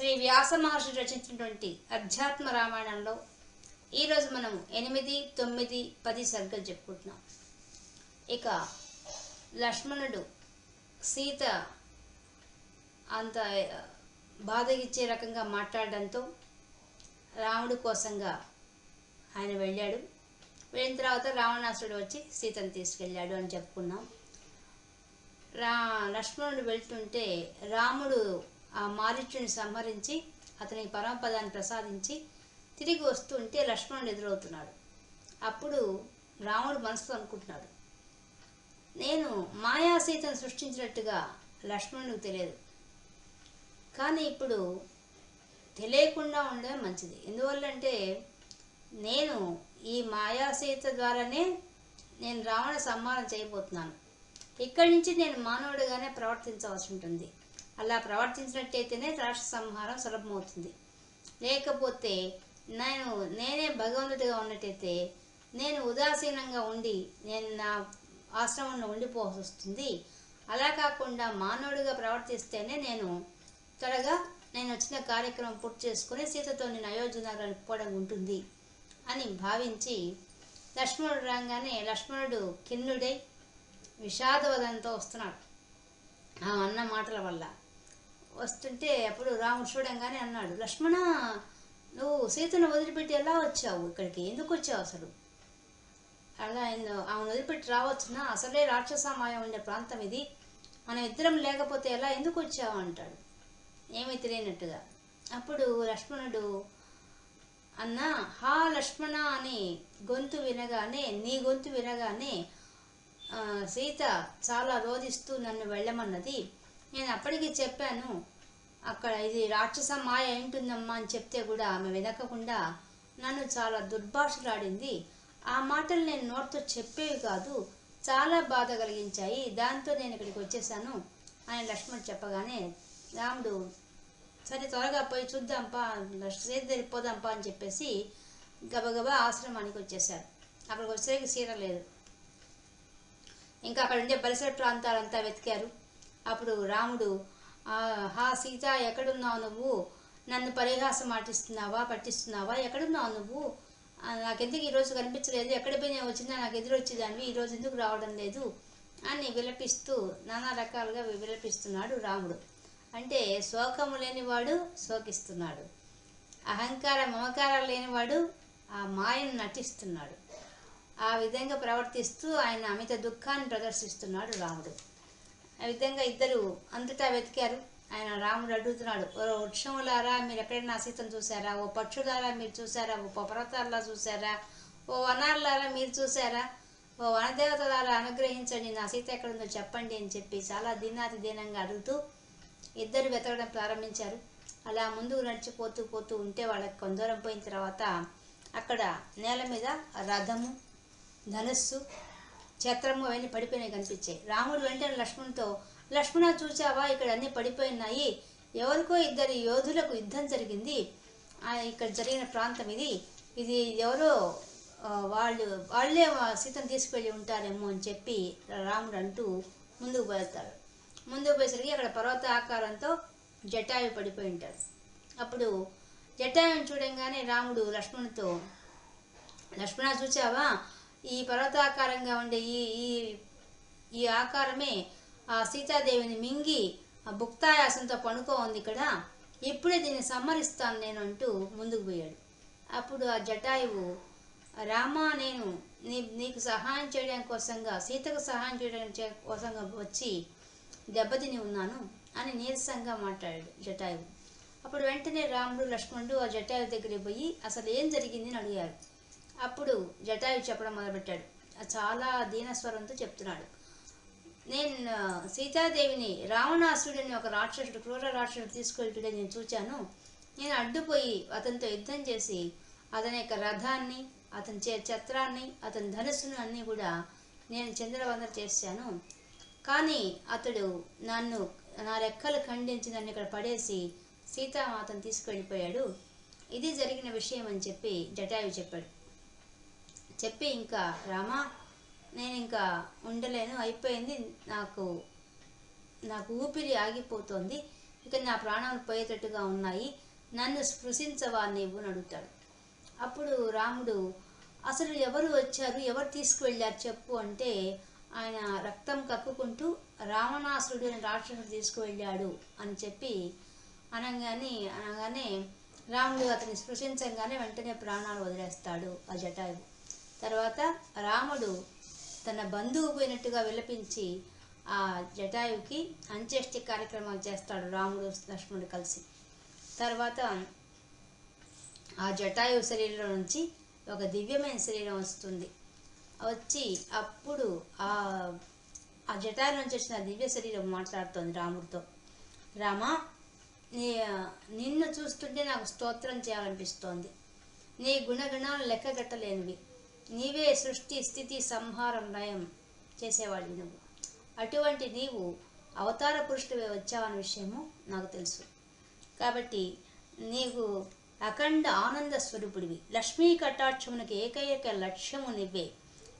శ్రీ వ్యాస మహర్షి రచించినటువంటి అధ్యాత్మ రామాయణంలో ఈరోజు మనం ఎనిమిది తొమ్మిది పది సర్గలు చెప్పుకుంటున్నాం. ఇక లక్ష్మణుడు సీత అంత బాధగిచ్చే రకంగా మాట్లాడడంతో రాముడు కోసంగా ఆయన వెళ్ళాడు. వెళ్ళిన తర్వాత రావణాసుడు వచ్చి సీతను తీసుకెళ్ళాడు అని చెప్పుకున్నాం. రా లక్ష్మణుడు వెళ్తుంటే రాముడు ఆ మారీచుని సంహరించి అతని పరమపదాన్ని ప్రసాదించి తిరిగి వస్తుంటే లక్ష్మణుడు ఎదురవుతున్నాడు. అప్పుడు రాముడు మనసులో అనుకుంటున్నాడు నేను మాయాసీతను సృష్టించినట్టుగా లక్ష్మణుడికి తెలియదు. కానీ ఇప్పుడు తెలియకుండా ఉండడం మంచిది. ఎందువల్లంటే నేను ఈ మాయాసీత ద్వారానే నేను రావణ సంహారం చేయబోతున్నాను. ఇక్కడి నుంచి నేను మానవుడిగానే ప్రవర్తించవలసి ఉంటుంది. అలా ప్రవర్తించినట్టయితేనే రాష్ట్ర సంహారం సులభమవుతుంది. లేకపోతే నేను నేనే భగవంతుడిగా ఉన్నట్టయితే నేను ఉదాసీనంగా ఉండి నేను నా ఆశ్రమంలో ఉండిపోవాల్సి వస్తుంది. అలా కాకుండా మానవుడిగా ప్రవర్తిస్తేనే నేను త్వరగా నేను వచ్చిన కార్యక్రమం పూర్తి చేసుకుని సీతతో నేను అయోధ్యనగరానికి పోవడం ఉంటుంది అని భావించి లక్ష్మణుడు రాగానే లక్ష్మణుడు కిన్నుడై విషాదవదంతో వస్తున్నాడు. ఆ అన్న మాటల వల్ల. వస్తుంటే అప్పుడు రాముడు చూడంగానే అన్నాడు లక్ష్మణ నువ్వు సీతను వదిలిపెట్టి ఎలా వచ్చావు ఇక్కడికి? ఎందుకు వచ్చావు అసలు? అలా ఆయన ఆమెను వదిలిపెట్టి రావచ్చునా? అసలే రాక్షసమాయం ఉండే ప్రాంతం ఇది. మనం ఇద్దరం లేకపోతే ఎలా ఎందుకు వచ్చావు? అంటాడు. ఏమీ తెలియనట్టుగా. అప్పుడు లక్ష్మణుడు అన్న హా లక్ష్మణ అని గొంతు వినగానే నీ గొంతు వినగానే సీత చాలా రోధిస్తూ నన్ను వెళ్ళమన్నది. నేను అప్పటికి చెప్పాను అక్కడ ఇది రాక్షస మాయ ఏంటుందమ్మా అని చెప్తే కూడా ఆమె వెనకకుండా నన్ను చాలా దుర్భాషలాడింది. ఆ మాటలు నేను నోటితో చెప్పేవి కాదు చాలా బాధ కలిగించాయి. దాంతో నేను ఇక్కడికి వచ్చేసాను. అని లక్ష్మణ్ చెప్పగానే రాముడు సరే త్వరగా పోయి చూద్దాంపా సీత అని చెప్పేసి గబగబా ఆశ్రమానికి వచ్చేసారు అక్కడికి వచ్చేసరికి సీర లేదు. ఇంకా అక్కడ ఉండే పరిసర ప్రాంతాలంతా వెతికారు. అప్పుడు రాముడు హా సీత ఎక్కడున్నావు నువ్వు? నన్ను పరిహాసం మాటిస్తున్నావా పట్టిస్తున్నావా? ఎక్కడున్నావు నువ్వు? నాకెందుకు ఈరోజు కనిపించలేదు? ఎక్కడ పోయినా నేను వచ్చినా నాకు ఎదురొచ్చేదానివి. ఈరోజు ఎందుకు రావడం లేదు? అని విలపిస్తూ నానా రకాలుగా విలపిస్తున్నాడు రాముడు. అంటే శోకము లేనివాడు శోకిస్తున్నాడు. అహంకార మమకారాలు లేనివాడు ఆ మాయను నటిస్తున్నాడు. ఆ విధంగా ప్రవర్తిస్తూ ఆయన అమిత దుఃఖాన్ని ప్రదర్శిస్తున్నాడు రాముడు. ఆ విధంగా ఇద్దరు అంతటా వెతికారు. ఆయన రాముడు అడుగుతున్నాడు ఓ వృక్షములారా మీరు ఎక్కడైనా సీతను చూసారా ఓ పక్షులారా మీరు చూసారా ఓ పర్వతాల్లా చూసారా ఓ వనాల్లారా మీరు చూసారా ఓ వనదేవతలారా అనుగ్రహించండి నా సీత ఎక్కడుందో చెప్పండి అని చెప్పి చాలా దీనాతి దీనంగా అడుగుతూ ఇద్దరు వెతకడం ప్రారంభించారు. అలా ముందుకు నడిచిపోతూ పోతూ ఉంటే వాళ్ళకి కొందరం పోయిన తర్వాత అక్కడ నేల మీద రథము ధనుస్సు ఛత్రము అవన్నీ పడిపోయినాయి కనిపించాయి. రాముడు వెంటనే లక్ష్మణ్తో లక్ష్మణ చూచావా ఇక్కడ అన్నీ పడిపోయినాయి ఎవరికో ఇద్దరు యోధులకు యుద్ధం జరిగింది. ఇక్కడ జరిగిన ప్రాంతం ఇది. ఇది ఎవరో వాళ్ళు వాళ్ళే సీతను తీసుకువెళ్ళి ఉంటారేమో అని చెప్పి రాముడు అంటూ ముందుకు పోతాడు ముందుకు పోయేసరికి అక్కడ పర్వత ఆకారంతో జటాయు పడిపోయి ఉంటాడు. అప్పుడు జటాయుని చూడంగానే రాముడు లక్ష్మణుతో లక్ష్మణ చూచావా ఈ పర్వతాకారంగా ఉండే ఈ ఈ ఈ ఆకారమే ఆ సీతాదేవిని మింగి ఆ భుక్తాయాసంతో పనుకో ఉంది ఇక్కడ. ఇప్పుడే దీన్ని సంహరిస్తాను నేను అంటూ ముందుకు పోయాడు. అప్పుడు ఆ జటాయువు రామా నేను నీ నీకు సహాయం చేయడం కోసంగా సీతకు సహాయం చేయడం కోసంగా వచ్చి దెబ్బతిని ఉన్నాను అని నీరసంగా మాట్లాడాడు జటాయువు. అప్పుడు వెంటనే రాముడు లక్ష్మణుడు ఆ జటాయు దగ్గరికి పోయి అసలు ఏం జరిగింది? అని అడిగారు. అప్పుడు జటాయు చెప్పడం మొదలుపెట్టాడు. చాలా దీనస్వరంతో చెప్తున్నాడు. నేను సీతాదేవిని రావణాసురుడిని ఒక రాక్షసుడు క్రూర రాక్షసుడు తీసుకెళ్తుంటే నేను చూచాను. నేను అడ్డుపోయి అతనితో యుద్ధం చేసి అతని యొక్క రథాన్ని అతని చే ఛత్రాన్ని అతని ధనుస్సును అన్నీ కూడా నేను చంద్రవందన చేశాను. కానీ అతడు నన్ను నా రెక్కలు ఖండించి నన్ను ఇక్కడ పడేసి సీతామాతను తీసుకెళ్ళిపోయాడు ఇది జరిగిన విషయం అని చెప్పి జటాయు చెప్పాడు. చెప్పి ఇంకా రామా నేను ఇంకా ఉండలేను అయిపోయింది నాకు నాకు ఊపిరి ఆగిపోతుంది ఇక నా ప్రాణాలు పోయేటట్టుగా ఉన్నాయి నన్ను స్పృశించవా నీవు? అని అడుగుతాడు. అప్పుడు రాముడు అసలు ఎవరు వచ్చారు? ఎవరు తీసుకువెళ్ళారు చెప్పు అంటే ఆయన రక్తం కక్కుకుంటూ రావణాసురుడు అనే రాక్షసుడు తీసుకువెళ్ళాడు అని చెప్పి అనగానే అనగానే రాముడు అతన్ని స్పృశించగానే వెంటనే ప్రాణాలు వదిలేస్తాడు ఆ జటాయువు. తర్వాత రాముడు తన బంధువు పోయినట్టుగా విలపించి ఆ జటాయువుకి అంత్యేష్టి కార్యక్రమాలు చేస్తాడు రాముడు లక్ష్మణుడు కలిసి. తర్వాత ఆ జటాయు శరీరం నుంచి ఒక దివ్యమైన శరీరం వస్తుంది. వచ్చి అప్పుడు ఆ ఆ జటాయు నుంచి వచ్చిన దివ్య శరీరం మాట్లాడుతోంది రాముడితో. రామ నీ నిన్ను చూస్తుంటే నాకు స్తోత్రం చేయాలనిపిస్తోంది. నీ గుణగణాలు లెక్కగట్టలేనివి. నీవే సృష్టి స్థితి సంహారం లయం చేసేవాడివి నువ్వు. అటువంటి నీవు అవతార పురుషుడివే వచ్చావన్న విషయము నాకు తెలుసు. కాబట్టి నీవు అఖండ ఆనంద స్వరూపుడివి. లక్ష్మీ కటాక్షమునకు ఏకైక లక్ష్యము నువ్వే.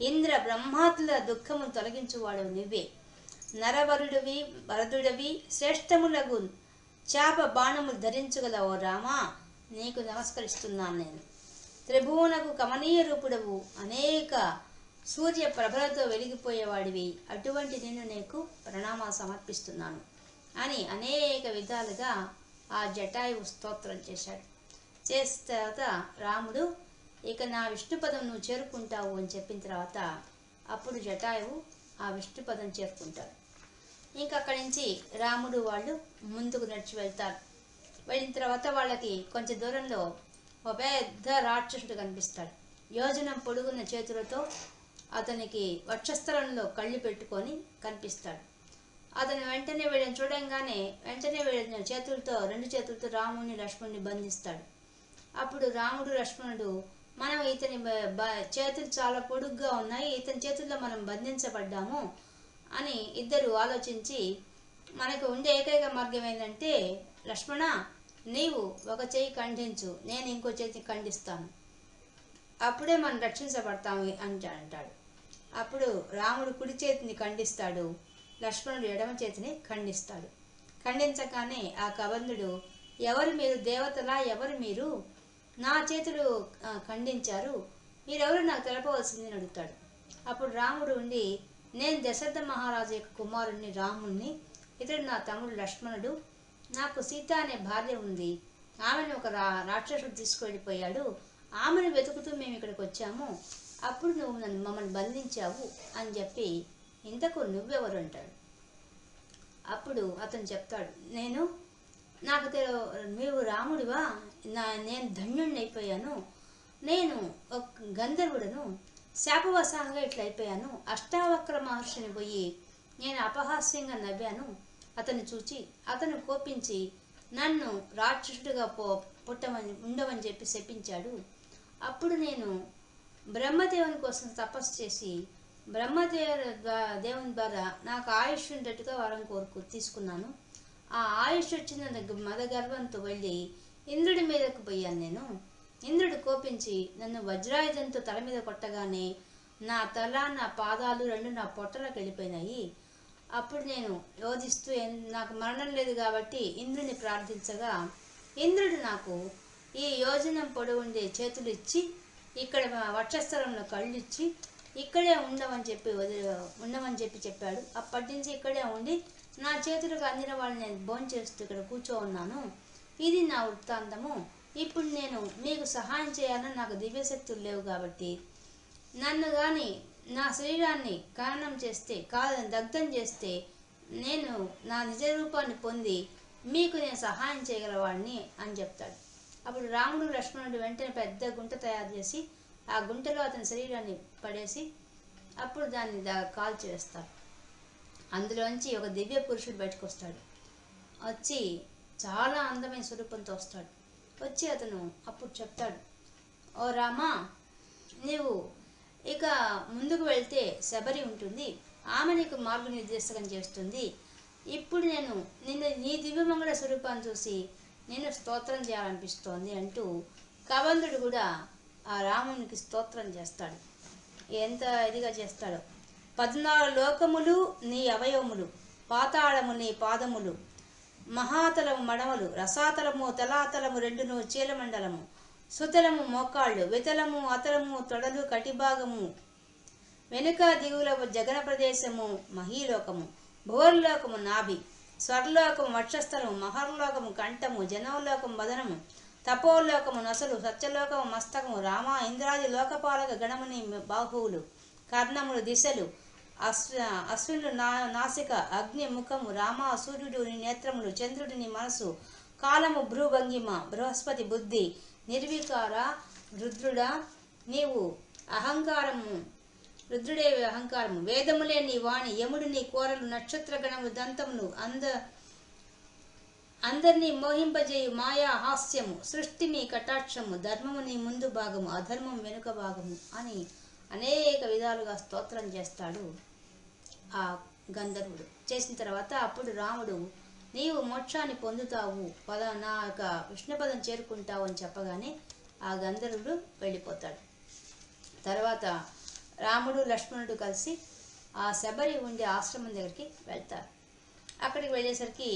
ఇంద్ర బ్రహ్మాతుల దుఃఖము తొలగించువాడు నువ్వే. నరవరుడివి వరదుడివి శ్రేష్టములగు చాప బాణములు ధరించగల ఓ రామా నీకు నమస్కరిస్తున్నాను నేను. త్రిభువనకు కమనీయ రూపుడవు. అనేక సూర్య ప్రభలతో వెలిగిపోయేవాడివి. అటువంటి నిన్ను నీకు ప్రణామాలు సమర్పిస్తున్నాను. అని అనేక విధాలుగా ఆ జటాయువు స్తోత్రం చేశాడు. చేసిన తర్వాత రాముడు ఇక నా విష్ణుపదం నువ్వు చేరుకుంటావు అని చెప్పిన తర్వాత అప్పుడు జటాయువు ఆ విష్ణుపదం చేరుకుంటాడు. ఇంకా అక్కడి నుంచి రాముడు వాళ్ళు ముందుకు నడిచి వెళ్తారు. వెళ్ళిన తర్వాత వాళ్ళకి కొంచెం దూరంలో ఒక పెద్ద రాక్షసుడు కనిపిస్తాడు. యోజనం పొడుగున్న చేతులతో అతనికి వక్షస్థలంలో కళ్ళు పెట్టుకొని కనిపిస్తాడు. అతను వెంటనే వీళ్ళని చూడంగానే వెంటనే వీళ్ళ చేతులతో రెండు చేతులతో రాముని లక్ష్మణుని బంధిస్తాడు. అప్పుడు రాముడు లక్ష్మణుడు మనం ఇతని బ- బ- చేతులు చాలా పొడుగ్గా ఉన్నాయి ఇతని చేతుల్లో మనం బంధించబడ్డాము అని ఇద్దరు ఆలోచించి మనకు ఉండే ఏకైక మార్గం ఏంటంటే లక్ష్మణ నీవు ఒక చేయి ఖండించు నేను ఇంకో చేతి ఖండిస్తాను. అప్పుడే మనం రక్షించబడతాము అని అంటాడు. అప్పుడు రాముడు కుడి చేతిని ఖండిస్తాడు లక్ష్మణుడు ఎడమ చేతిని ఖండిస్తాడు. ఖండించగానే ఆ కబంధుడు ఎవరు మీరు దేవతలా ఎవరు మీరు? నా చేతులు ఖండించారు మీరెవరు నాకు తెలపవలసింది అని అడుగుతాడు. అప్పుడు రాముడు ఉండి నేను దశరథ మహారాజు యొక్క కుమారుణ్ణి రాముణ్ణి ఇతడు నా తమ్ముడు లక్ష్మణుడు నాకు సీత అనే భార్య ఉంది. ఆమెను ఒక రా రాక్షసుడు తీసుకువెళ్ళిపోయాడు ఆమెను వెతుకుతూ మేము ఇక్కడికి వచ్చాము. అప్పుడు నువ్వు నన్ను మమ్మల్ని బంధించావు అని చెప్పి ఇంతకు నువ్వెవరు అంటాడు. అప్పుడు అతను చెప్తాడు నేను నాకు తెలు నువ్వు రాముడివా? నా నేను ధన్యుణ్ణి అయిపోయాను. నేను ఒక గంధర్వుడను. శాపవశానంగా ఇట్లా అయిపోయాను అష్టావక్ర మహర్షిని పోయి నేను అపహాస్యంగా నవ్వాను. అతను చూచి అతను కోపించి నన్ను రాక్షసుడిగా పో పుట్టమని ఉండమని చెప్పి శపించాడు. అప్పుడు నేను బ్రహ్మదేవుని కోసం తపస్సు చేసి బ్రహ్మదేవు దేవుని ద్వారా నాకు ఆయుష్ ఉండేట్టుగా వరం కోరుకు తీసుకున్నాను. ఆ ఆయుష్ వచ్చిన మద గర్వంతో వెళ్ళి ఇంద్రుడి మీదకు పోయాను నేను. ఇంద్రుడు కోపించి నన్ను వజ్రాయుధంతో తల మీద కొట్టగానే నా తల నా పాదాలు రెండు నా పొట్టలకు వెళ్ళిపోయినాయి. అప్పుడు నేను యోధిస్తూ నాకు మరణం లేదు కాబట్టి ఇంద్రుని ప్రార్థించగా ఇంద్రుడు నాకు ఈ యోజనం పొడి ఉండే చేతులు ఇచ్చి ఇక్కడ మా వక్షస్థలంలో కళ్ళు ఇచ్చి ఇక్కడే ఉండమని చెప్పి వదిలి ఉండమని చెప్పి చెప్పాడు. అప్పటి నుంచి ఇక్కడే ఉండి నా చేతులకు అందిన వాళ్ళని నేను భోంచేస్తూ ఇక్కడ కూర్చో ఉన్నాను. ఇది నా వృత్తాంతము. ఇప్పుడు నేను మీకు సహాయం చేయాలని నాకు దివ్యశక్తులు లేవు కాబట్టి నన్ను కానీ నా శరీరాన్ని కారణం చేస్తే కా దగ్ధం చేస్తే నేను నా నిజ రూపాన్ని పొంది మీకు నేను సహాయం చేయగలవాడిని అని చెప్తాడు. అప్పుడు రాముడు లక్ష్మణుడు వెంటనే పెద్ద గుంట తయారు చేసి ఆ గుంటలో అతని శరీరాన్ని పడేసి అప్పుడు దాన్ని దా కాల్చి వేస్తారు అందులోంచి ఒక దివ్య పురుషుడు బయటకు వస్తాడు. వచ్చి చాలా అందమైన స్వరూపంతో వస్తాడు. వచ్చి అతను అప్పుడు చెప్తాడు ఓ రామా నీవు ఇక ముందుకు వెళ్తే శబరి ఉంటుంది. ఆమె నీకు మార్గనిర్దేశకం చేస్తుంది. ఇప్పుడు నేను నిన్న నీ దివ్యమంగళ స్వరూపాన్ని చూసి నేను స్తోత్రం చేయాలనిపిస్తోంది అంటూ కబంధుడు కూడా ఆ రామునికి స్తోత్రం చేస్తాడు. ఎంత ఇదిగా చేస్తాడో. పద్నాలుగు లోకములు నీ అవయవములు పాతాళము నీ పాదములు మహాతలము మడమలు రసాతలము తలాతలము రెండును చీలమండలము సుతలము మోకాళ్ళు వితలము అతలము తొడలు కటిభాగము వెనుక దిగుల జగన ప్రదేశము మహీలోకము భువర్లోకము నాభి స్వర్లోకము వక్షస్థలము మహర్లోకము కంఠము జనవలోకము వదనము తపోలోకము నసలు సత్యలోకము మస్తకము రామ ఇంద్రాది లోకపాలక గణముని బాహువులు కర్ణములు దిశలు అశ్వ అశ్వినుడు నా నాసిక అగ్ని ముఖము రామ సూర్యుడు నేత్రములు చంద్రుడిని మనసు కాలము భ్రూభంగిమ బృహస్పతి బుద్ధి నిర్వికార రుద్రుడా నీవు అహంకారము రుద్రుడే అహంకారము. వేదములే నీ వాణి యముడు నీ కోరలు నక్షత్ర గణము దంతములు అంద అందరినీ మోహింపజేయు మాయా హాస్యము సృష్టి మీ కటాక్షము ధర్మము నీ ముందు భాగము అధర్మం వెనుక భాగము అని అనేక విధాలుగా స్తోత్రం చేస్తాడు ఆ గంధర్వుడు. చేసిన తర్వాత అప్పుడు రాముడు నీవు మోక్షాన్ని పొందుతావు. పద నా యొక్క విష్ణుపదం చేరుకుంటావు అని చెప్పగానే ఆ గంధర్వుడు వెళ్ళిపోతాడు. తర్వాత రాముడు లక్ష్మణుడు కలిసి ఆ శబరి ఉండే ఆశ్రమం దగ్గరికి వెళ్తారు. అక్కడికి వెళ్ళేసరికి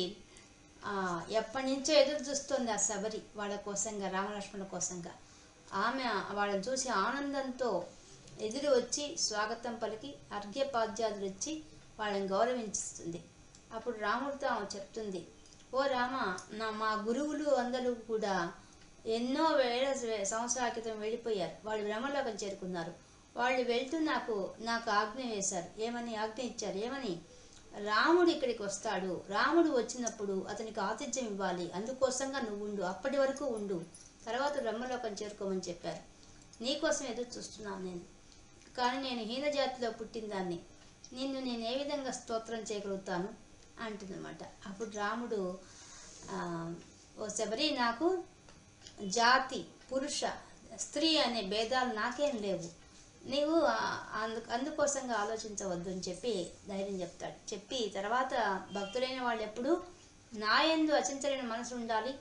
ఎప్పటి నుంచో ఎదురు చూస్తుంది ఆ శబరి వాళ్ళ కోసంగా రామలక్ష్మణుల కోసంగా. ఆమె వాళ్ళని చూసి ఆనందంతో ఎదురు వచ్చి స్వాగతం పలికి అర్ఘ్యపాద్యాదులు ఇచ్చి వాళ్ళని గౌరవించుతుంది. అప్పుడు రాముడితో ఆమె చెప్తుంది ఓ రామ నా మా గురువులు అందరూ కూడా ఎన్నో వేల సంవత్సరాల క్రితం వెళ్ళిపోయారు. వాళ్ళు బ్రహ్మలోకం చేరుకున్నారు. వాళ్ళు వెళ్తూ నాకు నాకు ఆజ్ఞ వేశారు. ఏమని? ఆజ్ఞ ఇచ్చారు. ఏమని? రాముడు ఇక్కడికి వస్తాడు. రాముడు వచ్చినప్పుడు అతనికి ఆతిథ్యం ఇవ్వాలి. అందుకోసంగా నువ్వు ఉండు. అప్పటి వరకు ఉండు. తర్వాత బ్రహ్మలోకం చేరుకోమని చెప్పారు. నీకోసం ఎదురు చూస్తున్నాను నేను. కానీ నేను హీనజాతిలో పుట్టిందాన్ని నిన్ను నేను ఏ విధంగా స్తోత్రం చేయగలుగుతాను? అంటుందన్నమాట. అప్పుడు రాముడు ఓ శబరి నాకు జాతి పురుష స్త్రీ అనే భేదాలు నాకేం లేవు. నీవు అందు అందుకోసంగా ఆలోచించవద్దు అని చెప్పి ధైర్యం చెప్తాడు. చెప్పి తర్వాత భక్తులైన వాళ్ళు ఎప్పుడు నాయందు అచించలేని మనసు ఉండాలి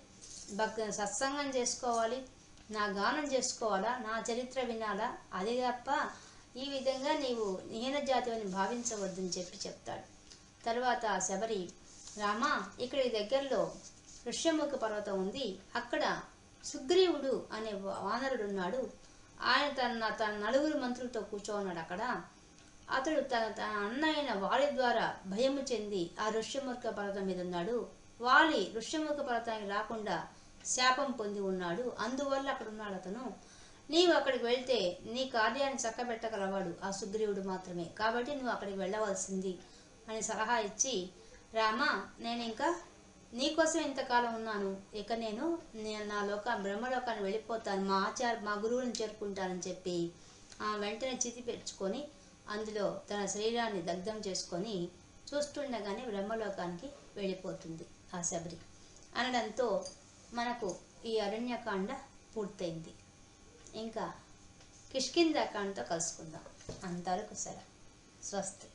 భక్ సత్సంగం చేసుకోవాలి నా గానం చేసుకోవాలా నా చరిత్ర వినాలా అది తప్ప ఈ విధంగా నీవు హీన జాతి అని భావించవద్దని చెప్పి చెప్తాడు. తర్వాత శబరి రామ ఇక్కడ దగ్గరలో ఋష్యముఖ పర్వతం ఉంది. అక్కడ సుగ్రీవుడు అనే వానరుడు ఉన్నాడు ఆయన తన తన నలుగురు మంత్రులతో కూర్చోన్నాడు అక్కడ. అతడు తన తన అన్న అయిన వాలి ద్వారా భయము చెంది ఆ ఋష్యముఖ పర్వతం మీద ఉన్నాడు. వాలి ఋష్యముఖ పర్వతానికి రాకుండా శాపం పొంది ఉన్నాడు. అందువల్ల అక్కడ ఉన్నాడు అతను. నీవు అక్కడికి వెళ్తే నీ కార్యాన్ని చక్కబెట్టగలవాడు ఆ సుగ్రీవుడు మాత్రమే. కాబట్టి నువ్వు అక్కడికి వెళ్ళవలసింది. అని సలహా ఇచ్చి రామా నేను ఇంకా నీకోసం ఇంతకాలం ఉన్నాను. ఇక నేను నేను నా లోక బ్రహ్మలోకాన్ని వెళ్ళిపోతాను. మా ఆచార మా గురువులను చేరుకుంటానని చెప్పి ఆ వెంటనే చితి పెంచుకొని అందులో తన శరీరాన్ని దగ్ధం చేసుకొని చూస్తుండగానే బ్రహ్మలోకానికి వెళ్ళిపోతుంది ఆ శబరి. అనడంతో మనకు ఈ అరణ్యకాండ పూర్తయింది. ఇంకా కిష్కిందాకాండతో కలుసుకుందాం. అంతవరకు సరే స్వస్తి.